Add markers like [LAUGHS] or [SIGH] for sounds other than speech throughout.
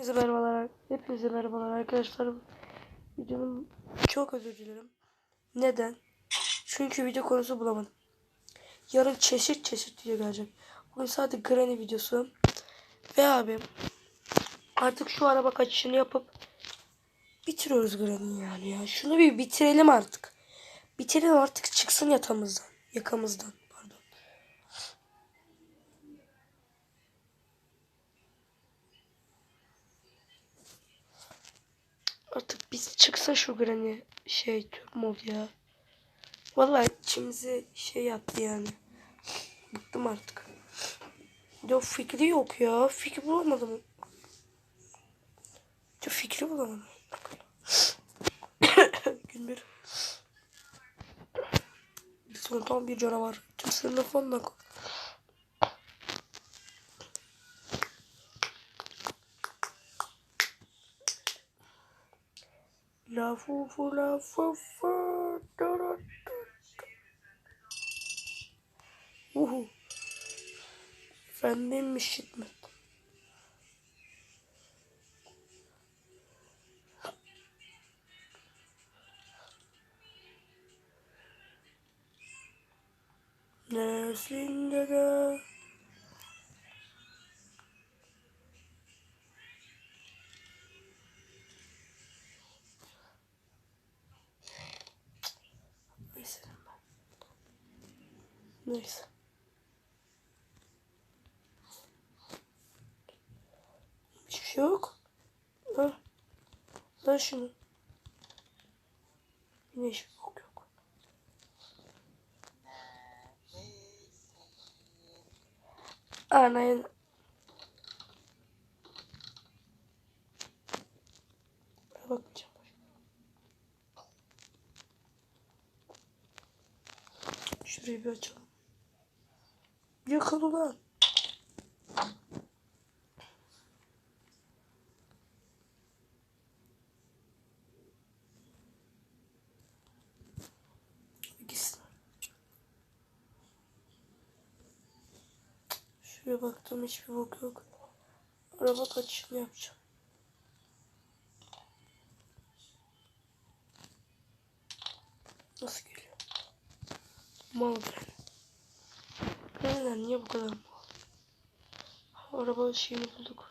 Hepinize merhabalar. Hepinize merhabalar arkadaşlar. Videonun çok özür dilerim. Neden? Çünkü video konusu bulamadım. Yarın çeşit çeşit video gelecek. Bugün sadece Granny videosu. Ve abi artık şu araba kaçışını yapıp bitiriyoruz Granny'yi yani ya. Şunu bir bitirelim artık. Bitirelim artık çıksın yatağımızdan. Yakamızdan. Artık biz çıksa şu Granny şey mod ya. Vallahi içimize şey yaptı yani. Bıktım artık. Ya fikri yok ya. Fikri bulamadım. Ya fikri bulamadım. [COUGHS] Gün bir. Son tam bir canavar. Tüm sınıfınla koy. La fu fu la fu fu da da da. Uhu. Efendim işitmet. Neslinde de Neyse. Hiçbir şey yok. Ha. Lan şunu. Yine hiçbir bok Yakın ulan. Şuraya baktım hiçbir bok yok. Araba kaçışını yapacağım. Nasıl geliyor? Mal ben. Neler niye bu kadar? Araba şeyini bulduk.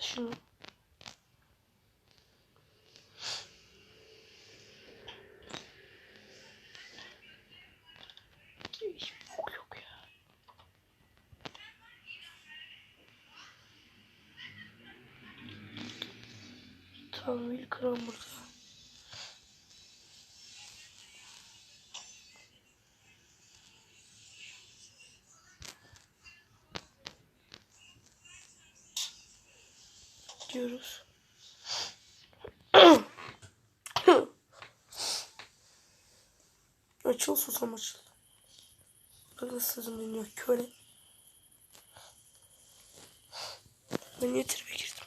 Şunu. Hiç bok yok ya. Tamam ilk kıran burada. Gidiyoruz. açıl susam açıl. Sızım dinliyor köle. Ben niye tribe girdim?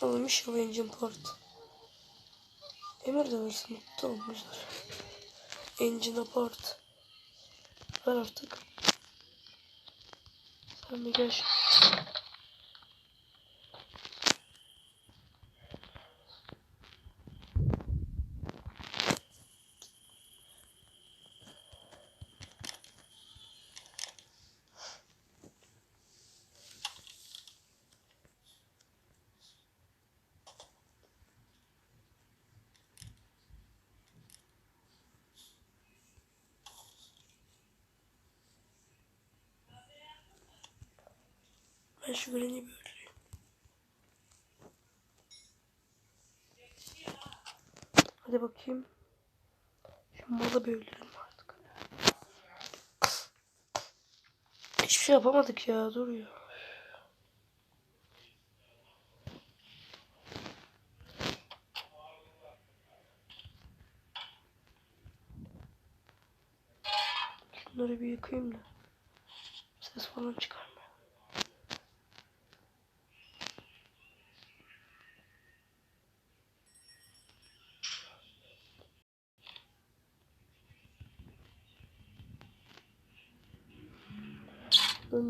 Alınmış ya engine part. Emir de versin mutlu olmuşlar. Engine part. Ver artık. Bir gel. Ben şu Granny'i bir öldüreyim. Hadi bakayım. Şu malı bir öldürelim artık. Hiçbir şey yapamadık ya. Dur ya. Şunları bir yıkayayım da. Ses falan çıkarma.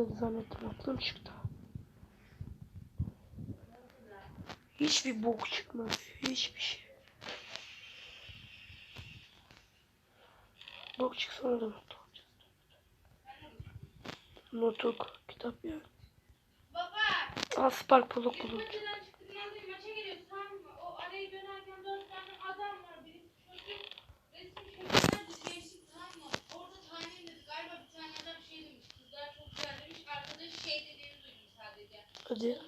Ölmedi zannettim aklım çıktı. Hiçbir bok çıkmadı. Hiçbir şey. Bok çıksa da olacağız. Notuk, kitap yani. Baba, Aa Spark Polok buldum. Geldi.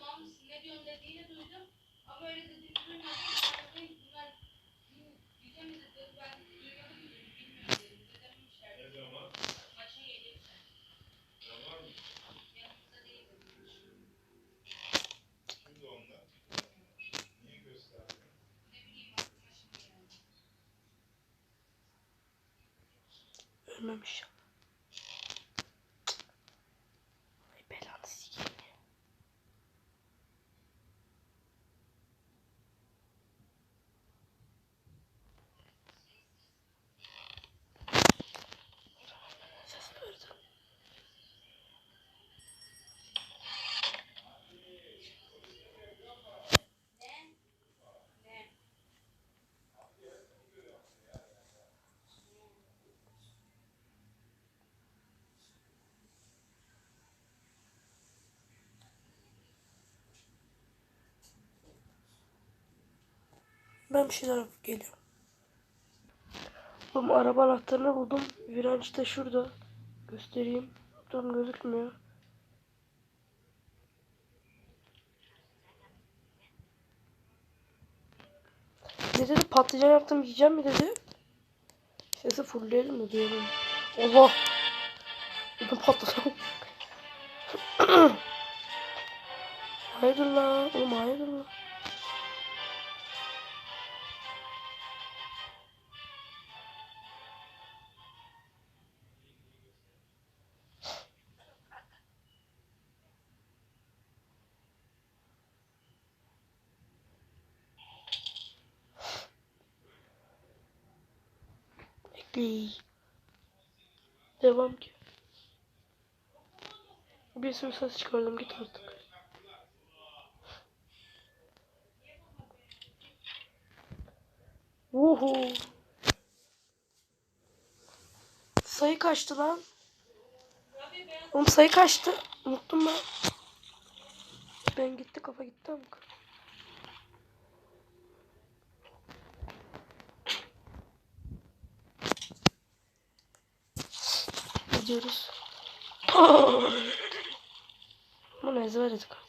Ölmemiş. Ay belanı sikeyim ya. Ses verdim. Ne? Ben bir şeyler yapıp geliyorum. Oğlum araba anahtarını buldum. Viraj da şurada. Göstereyim. Tam gözükmüyor. Ne dedi? Patlıcan yaptım yiyeceğim mi dedi. Sesi fullleyelim mi diyorum. Allah. Ödüm patladı. [COUGHS] hayırdır la? Oğlum hayırdır la? Bekleyin. Devam ki. Bir sürü ses çıkardım git artık. Uhu. Sayı kaçtı lan? Oğlum sayı kaçtı? Unuttum ben. Ben gitti kafa gitti ama. gidiyoruz. Bu ne zıvarıdık.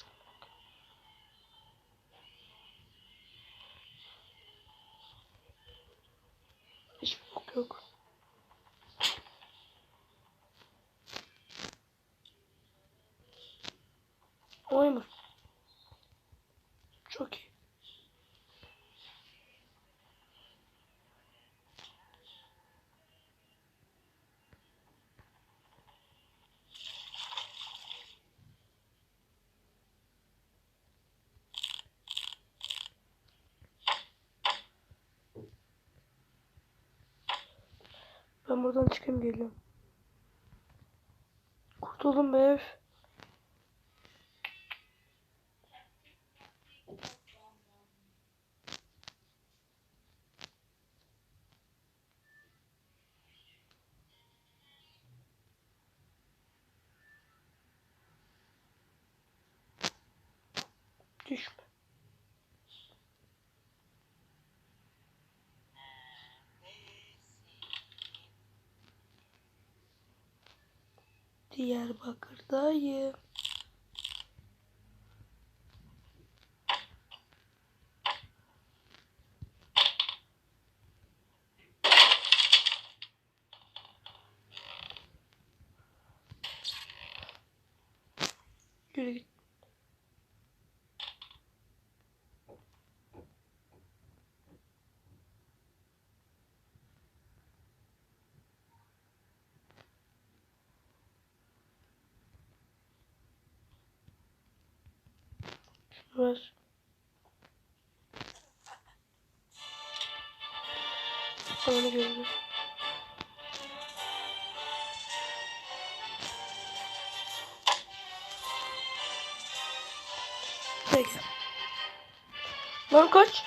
Ben buradan çıkayım geliyorum. Kurtuldum be ev. Diyarbakır'dayım. Yürü git. Ver. Onu gördüm. Peki. Lan kaç.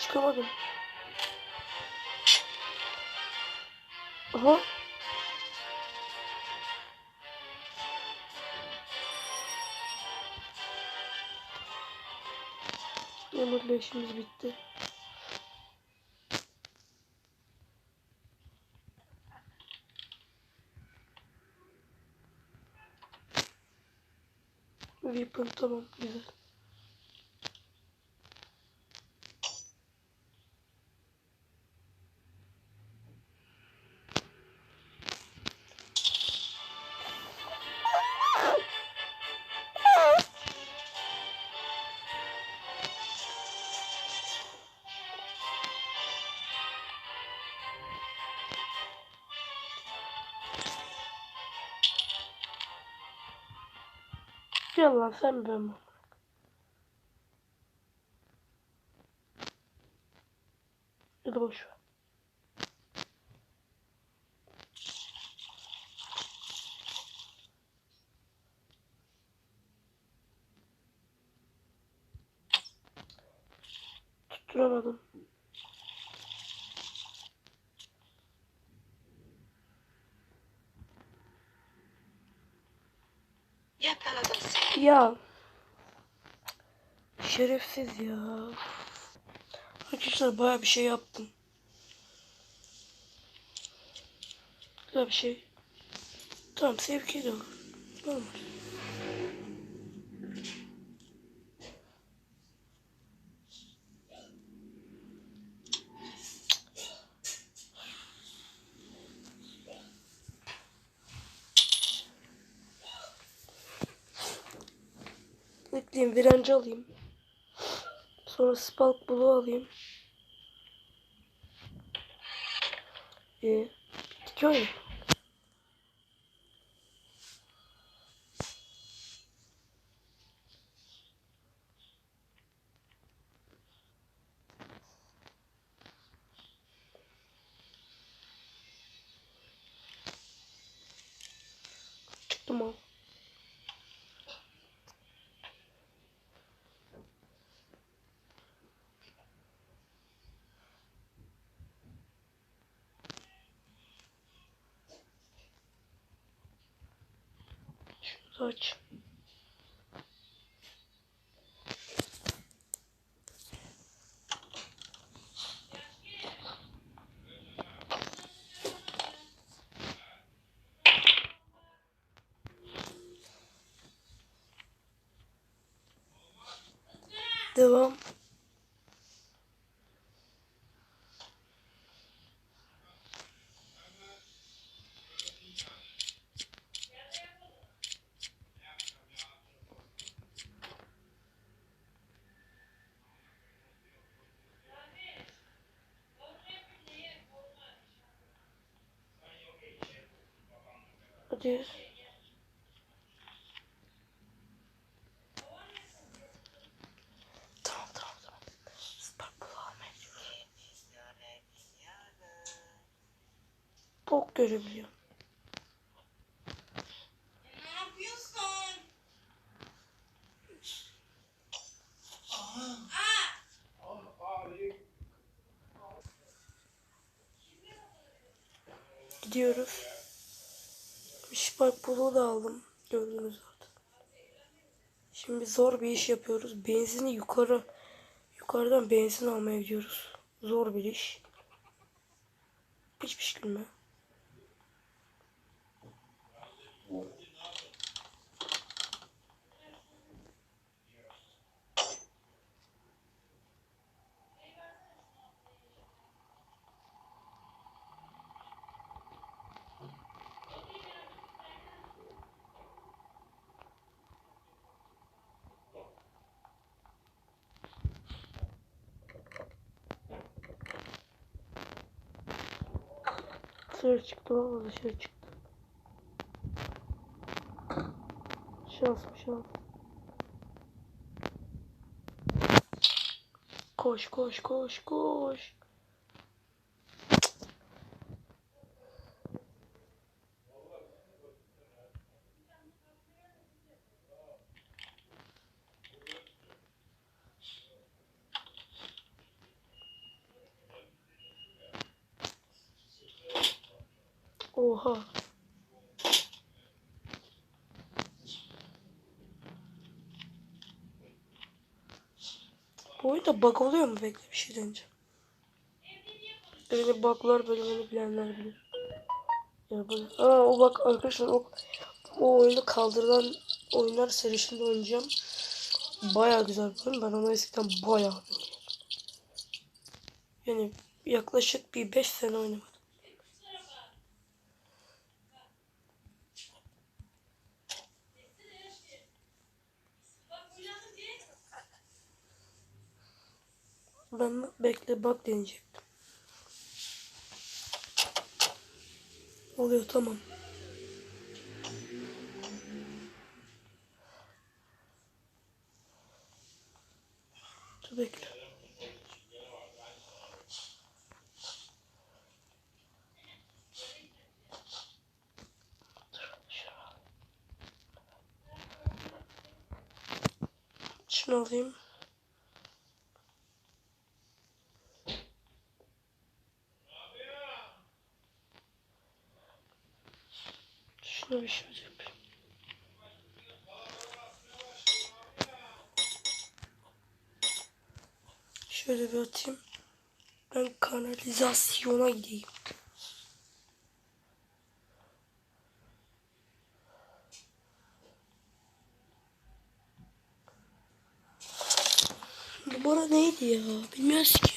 Çıkamadım. Aha. Yağmurla işimiz bitti. Weapon tamam güzel. Lan sen mi ben mi? Ya da boş ver. Tutturamadım. Yakaladım seni. Ya. Şerefsiz ya. Arkadaşlar baya bir şey yaptım. Güzel bir şey. Tamam sevki de olur. Bekleyeyim direnci alayım. Sonra Spalk Blue alayım. Ee, bitki oyunu. Çıktım al. Şunu da aç. Devam. Hadi. Tamam tamam tamam. Spark almaya. Bok? Gidiyoruz. Spark Blue'u da aldım. Gördüğünüz zaten. Şimdi zor bir iş yapıyoruz. Benzini yukarı yukarıdan benzin almaya gidiyoruz. Zor bir iş. Hiç pişkülme. dışarı çıktım ama dışarı çıktım. Şans mı şans? Koş koş koş koş. Oha. Bu oyunda bug oluyor mu? Bekle bir şey deneyeceğim. Öyle buglar bölümünü bilenler bilir. Ya bu Aa o bak arkadaşlar o, o oyunu kaldırılan oyunlar serisinde oynayacağım. Baya güzel bir oyun. Ben onu eskiden baya. Yani yaklaşık bir 5 sene oynamadım. Ben bekle bak deneyecektim. Oluyor tamam. Dur bekle. Dur, şunu al. Şunu alayım. Şuna bir şöyle yapayım. Şöyle bir atayım. Ben kanalizasyona gideyim. Numara neydi ya? Bilmiyoruz ki.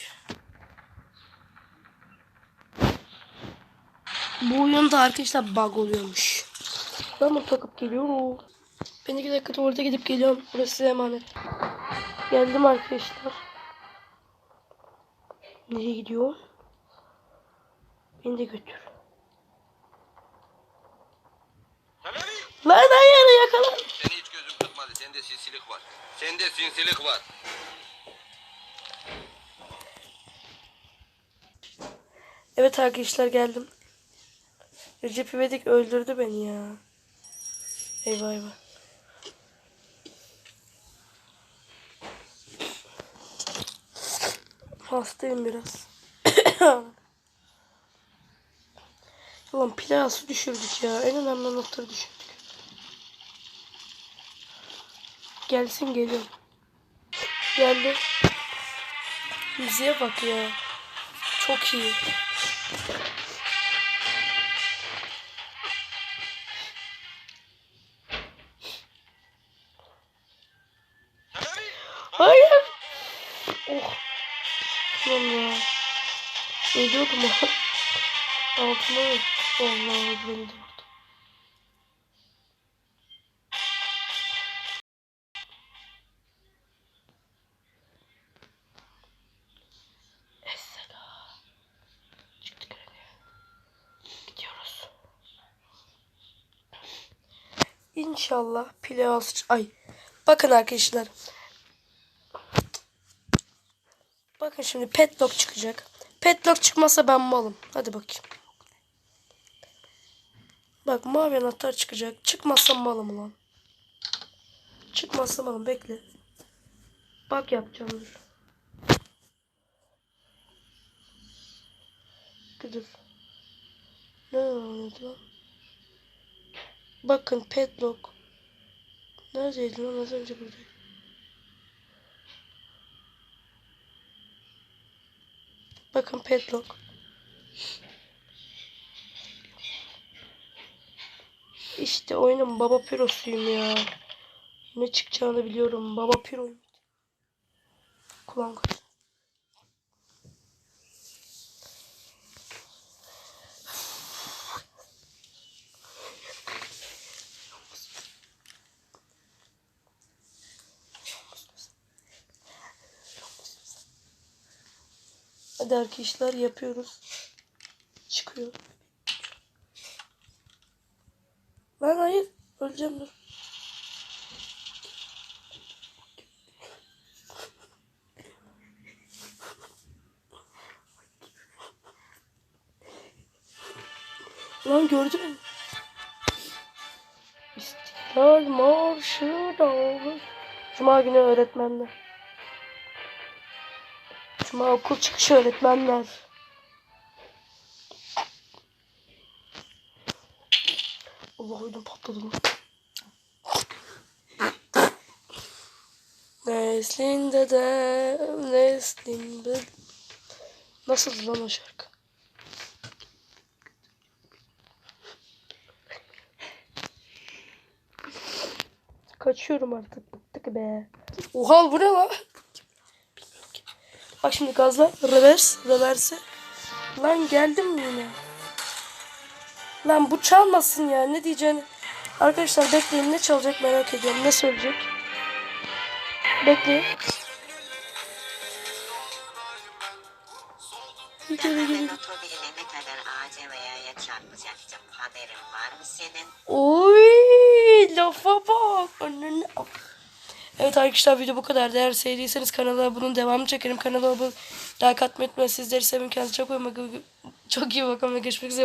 Bu oyunda arkadaşlar bug oluyormuş. Ben bunu takıp geliyorum. Ben iki dakika tuvalete gidip geliyorum. Burası emanet. Geldim arkadaşlar. Nereye gidiyor? Beni de götür. Lan hayır yakala. Seni hiç gözüm tutmadı. Sende sinsilik var. Sende sinsilik var. Evet arkadaşlar geldim. Recep İvedik öldürdü beni ya. Eyvah eyvah. Hastayım biraz. [COUGHS] Ulan plası düşürdük ya. En önemli noktada düşürdük. Gelsin geliyorum. Geldi. Müziğe bak ya. Çok iyi. Ölüyordum ha. [LAUGHS] Altıma Allah beni de vurdu. Esselam. Çıktık öyle. Gidiyoruz. İnşallah alsın. Ay. Bakın arkadaşlar. Bakın şimdi petlock çıkacak. Petlock çıkmasa ben malım. Hadi bakayım. Bak mavi anahtar çıkacak. Çıkmazsa malım lan. Çıkmazsa malım. Bekle. Bak yapacağım dur. Dur. Ne oldu lan? Bakın petlock. Neredeydi lan az önce buradaydı. Bakın petlock. İşte oyunun baba pirosuyum ya. Ne çıkacağını biliyorum. Baba piroyum. Kulağım. de arkadaşlar yapıyoruz. Çıkıyor. Lan hayır. Öleceğim dur. Lan gördün mü? İstiklal Marşı da olur. Cuma günü öğretmenler. Cuma okul çıkışı öğretmenler. Allah ödüm patladı lan. Neslinde de neslinde Nasıl lan o şarkı? Kaçıyorum artık bıktık be. Oha bu ne lan? Bak şimdi gazla reverse reverse. Lan geldim mi yine? Lan bu çalmasın ya ne diyeceğini. Arkadaşlar bekleyin ne çalacak merak ediyorum. Ne söyleyecek? Bekleyin. Bir kere gelin. Oy lafa bak. Önüne... Evet arkadaşlar video bu kadar. Eğer sevdiyseniz kanala bunun devamını çekerim. Kanala abone like atmayı unutmayın. Sizleri seviyorum. Kendinize çok iyi bakın. Çok iyi bakın görüşmek üzere.